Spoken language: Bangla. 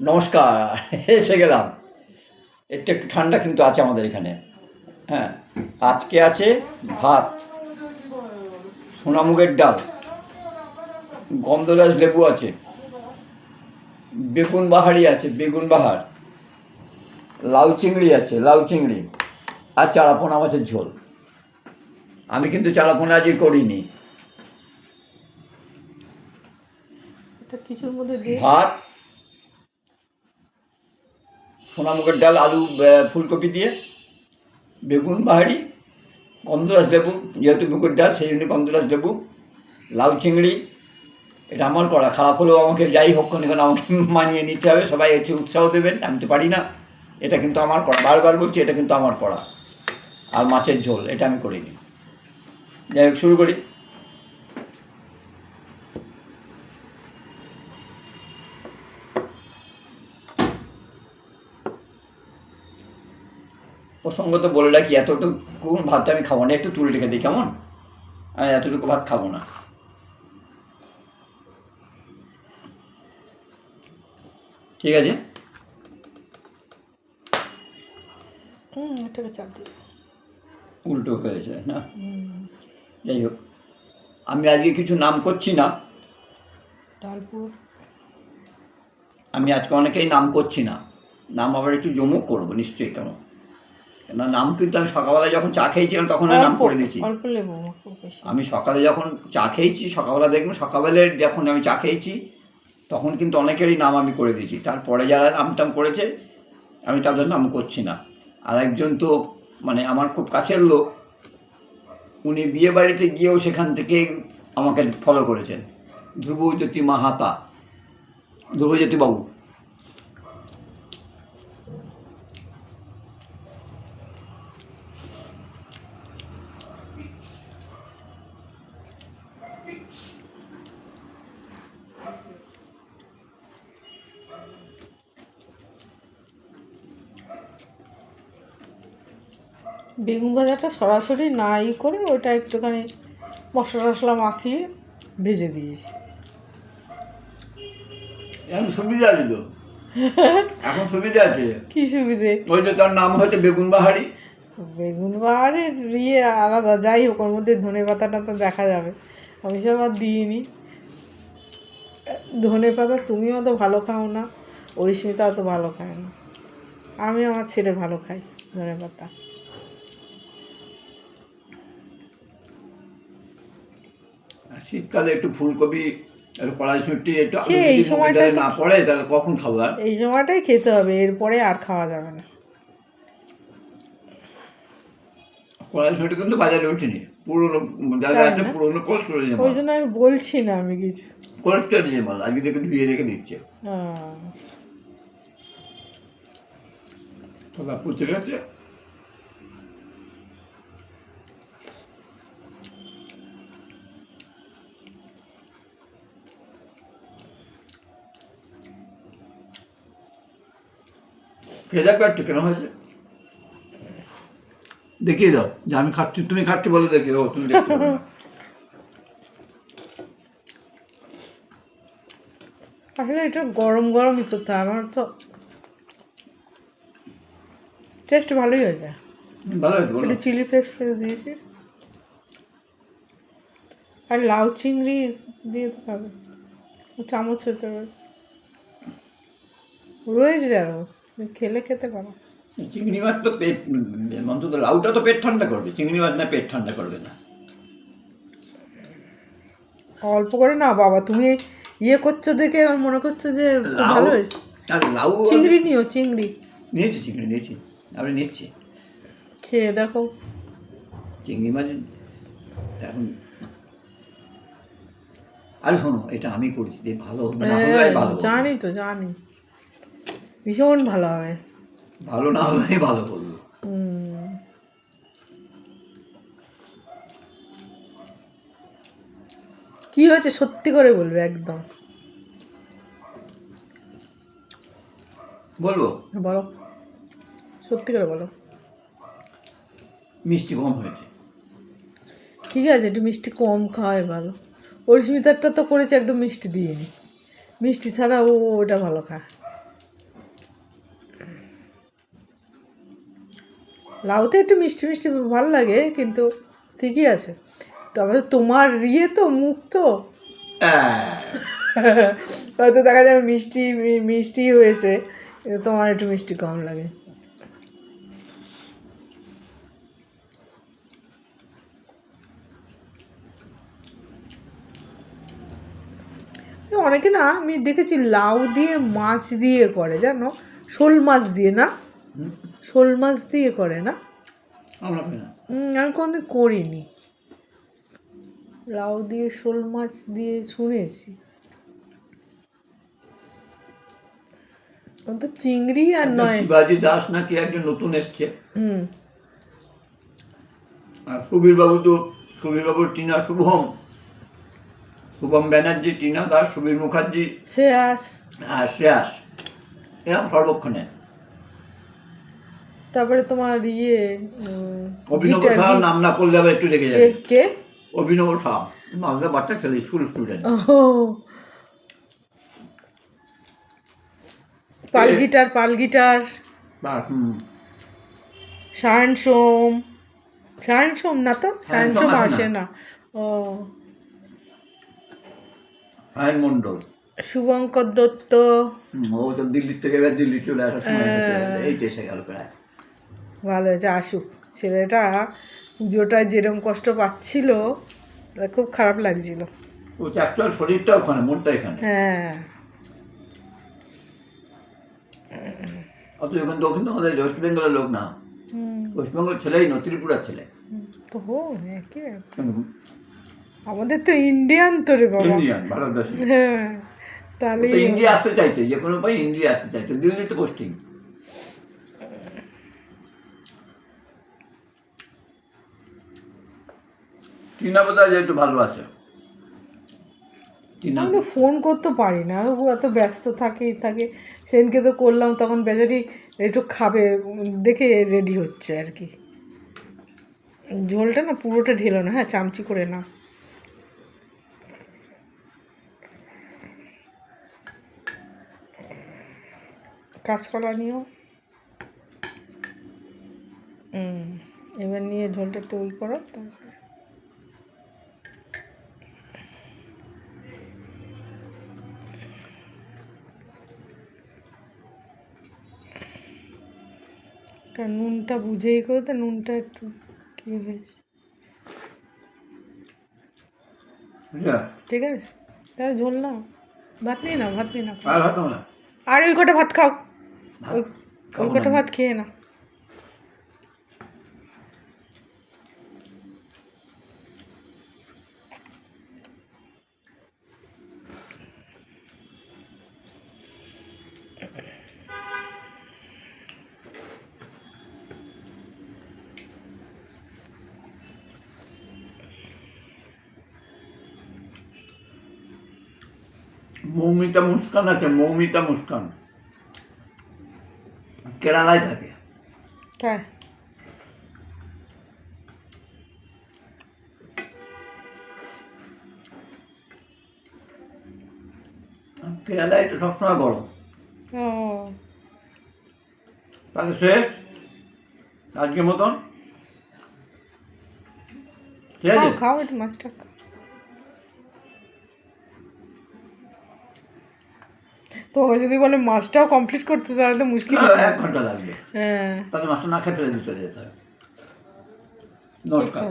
নমস্কার এসে গেলাম। একটু একটু ঠান্ডা কিন্তু আছে আমাদের এখানে। হ্যাঁ আজকে আছে ভাত সোনামুগের ডাল গন্ধরাজ লেবু আছে বেগুন বাহারি আছে বেগুন বাহার লাউ চিংড়ি আছে লাউ চিংড়ি আর চারাপোনা মাছের ঝোল। আমি কিন্তু চারাপোনা আজই করিনি। ভাত সোনামুখের ডাল, আলু ফুলকপি দিয়ে, বেগুন, বাহারি গন্ধরাজ লেবু, যেহেতু মুখের ডাল, সেই জন্য গন্ধরাজ লেবু, লাউ চিংড়ি, এটা আমার করা। খারাপ হলেও আমাকে যাই হোক না কেন আমাকে মানিয়ে নিতে হবে। সবাই একটু উৎসাহ দেবেন, আমি তো পারি না। এটা কিন্তু আমার করা। বারবার বলছি, এটা কিন্তু আমার করা। আর মাছের ঝোল, এটা আমি করিনি। যাই হোক, শুরু করি। প্রসঙ্গত বলে রাখি এতটুকু ভাত আমি খাব না একটু তুলে রেখে দিই কেমন? আমি এতটুকু ভাত খাব না। ঠিক আছে? উল্টো হয়ে যায় না? যাই হোক আমি আজকে কিছু নাম করছি না। আমি আজকে অনেকেই নাম করছি না। নাম আবার একটু জমুক করব নিশ্চয়ই কেন না নাম কিন্তু আমি সকালবেলা যখন চা খেয়েছিলাম তখন আমি নাম করে দিয়েছি। অল্প লেবু আমি সকালে যখন চা খেয়েছি সকালবেলা দেখবেন সকালবেলার যখন আমি চা খেয়েছি তখন কিন্তু অনেকেরই নাম আমি করে দিয়েছি। তারপরে যারা নাম টাম করেছে আমি তাদের নাম করছি না। আর একজন তো মানে আমার খুব কাছের লোক উনি বিয়ে বাড়িতে গিয়েও সেখান থেকে আমাকে ফলো করেছেন। ধ্রুবজ্যোতি মাহাতা। ধ্রুবজ্যোতি বেগুন ভাজাটা সরাসরি না ই করে ওটা একটুখানি মশলা টশলা মাখিয়ে ভেজে দিয়েছি। এখন সুবিধা তো এখন সুবিধা আছে। কী সুবিধে? ওই যে তার নাম হচ্ছে বেগুন বাহারি। বেগুন বাহারের ইয়ে আলাদা যাই হোক ওর মধ্যে ধনে পাতাটা তো দেখা যাবে। আমি সব আর দিইনি। ধনে পাতা তুমিও অত ভালো খাও না অরিস্মিতা অত ভালো খায় না। আমি আমার ছেলে ভালো খাই ধনে পাতা। শীতকালে একটু ফুলকপি কড়াইশুঁটি একটু এই সময়টা না পড়ে তাহলে কখন খাব আর? এই সময়টাই খেতে হবে এরপরে আর খাওয়া যাবে না। কড়াইশুঁটি কিন্তু বাজারে ওঠেনি পুরোনো আছে? পুরোনো কোলেস্টোরেজ ওই জন্য আমি বলছি না আমি কিছু। কোলেস্টোরেজ মাল আজকে দেখে ধুয়ে রেখে দিচ্ছে। খেয়ে দেখবে একটু কেন হয়েছে? দেখিয়ে দাও যে আমি খাচ্ছি তুমি খাচ্ছি বলে দেখি ও তুমি দেখতে পাবে না। আসলে এটা গরম গরমই তো আমার তো টেস্ট ভালোই হয়েছে। ভালো হয়েছে একটু চিলি ফ্লেক্স ফ্লেক্স দিয়েছি। আর লাউ চিংড়ি দিয়ে তো পাবে। চামচ হতে পারে। রয়েছে আরও খেলে খেতে পারো। চিংড়ি মাছ তো পেট অন্তত লাউটা তো পেট ঠান্ডা করবে চিংড়ি মাছ না পেট ঠান্ডা করবে না। অল্প করে না বাবা তুমি ইয়ে করছ দেখে আমার মনে করছ যে ভালো হয়েছে। লাউ চিংড়ি নিও চিংড়ি। নিয়েছি চিংড়ি নিয়েছি আমি নিচ্ছি। খেয়ে দেখো। চিংড়ি মাছ এখন আর শোনো এটা আমি করছি ভালো হ্যাঁ। জানি তো জানি। ভীষণ ভালো হবে। ভালো না হলে ভালো হুম। কি হয়েছে? সত্যি করে বলবে একদম। বলব? বলো। সত্যি করে বলো। মিষ্টি কম হয়েছে। ঠিক আছে একটু মিষ্টি কম খাওয়াই ভালো। অরিস্মিতারটা তো করেছে একদম মিষ্টি দিয়ে। নি মিষ্টি ছাড়া ও ওটা ভালো খায়। লাউতে একটু মিষ্টি মিষ্টি ভালো লাগে কিন্তু ঠিকই আছে। তবে তোমার ইয়ে তো মুখ তো। হ্যাঁ, হয়তো দেখা যাবে মিষ্টি মিষ্টি হয়েছে কিন্তু তোমার একটু মিষ্টি কম লাগে। অনেকে না আমি দেখেছি লাউ দিয়ে মাছ দিয়ে করে জানো? শোল মাছ দিয়ে না? শোল মাছ দিয়ে করে না? আমরা আমি কোনোদিন করিনি। লাউ দিয়ে শোল মাছ দিয়ে শুনেছি। তো চিংড়ি আর নয়। শিবাজি দাস নাকি একজন নতুন এসছে। হুম। আর সুবীর বাবু তো সুবীর বাবুর টিনা শুভম। শুভম ব্যানার্জি টিনা দাস সুবীর মুখার্জি। সে আস আর শ্রেয়াস। এরকম সর্বক্ষণে। তারপরে তোমার ইয়ে অভিনব গি- নাম না করলে আবার একটু রেগে যাবে। কে অভিনব শাহ মালদা বাচ্চা ছেলে school student Pal guitar Pal guitar. Sayan Som. Sayan Som না তো? সায়ন সোম আসে না। ও। আয়ন মণ্ডল। শুভঙ্কর দত্ত। ও তো দিল্লির থেকে এবার দিল্লি চলে আসার সময় এই তো এসে গেল প্রায়। ভালো হয়েছে আসুক। ছেলেটা পুজোটায় যেরকম কষ্ট পাচ্ছিল তা খুব খারাপ লাগছিল। শরীরটা ওখানে মনটা এখানে? হ্যাঁ। অত এখন কিন্তু আমাদের ওয়েস্ট বেঙ্গলের লোক না। ওয়েস্ট বেঙ্গল ছেলেই না ত্রিপুরার ছেলে। তো হো একই আমাদের তো ইন্ডিয়ান তো রে বাবা। ইন্ডিয়ান ভারতবাসী। হ্যাঁ তাহলে ইন্ডিয়া আসতে চাইছে যে কোনো উপায় ইন্ডিয়া আসতে চাইছে। দিল্লিতে পোস্টিং টিনা বোধহয় যেহেতু ভালো আছে। আমি তো ফোন করতে পারি না ও এত ব্যস্ত থাকে থাকে। সেদিনকে তো করলাম, তখন বেচারি একটু খাবে, দেখে রেডি হচ্ছে আর কি। ঝোলটা না পুরোটা ঢেলো না হ্যাঁ চামচি করে না কাঁচকলা নিও। এবার নিয়ে ঝোলটা একটু ওই করো, তারপরে তা নুনটা বুঝেই করে তো নুনটা একটু কী হয়েছে ঠিক আছে? তাহলে ঝোল না ভাত নিয়ে নাও ভাত নিয়ে নাও। আর না? আর ওই কটা ভাত খাও। ওই ওই কটা ভাত খেয়ে না মৌমিতা মুস্কান আছে মৌমিতা মুস্কান। কেরালায় থাকে। কেরালায় তো সবসময় গরম। তাহলে শেষ? আজকের মতন? ঠিক খাও আছে খাও একটু মাছটা তোমাকে যদি বলে মাছটাও কমপ্লিট করতে তাহলে তো মুশকিল হ্যাঁ, এক ঘণ্টা লাগবে। হ্যাঁ। তাহলে মাছটা না খেয়ে ফেলে দিতে যেতে হবে। নমস্কার।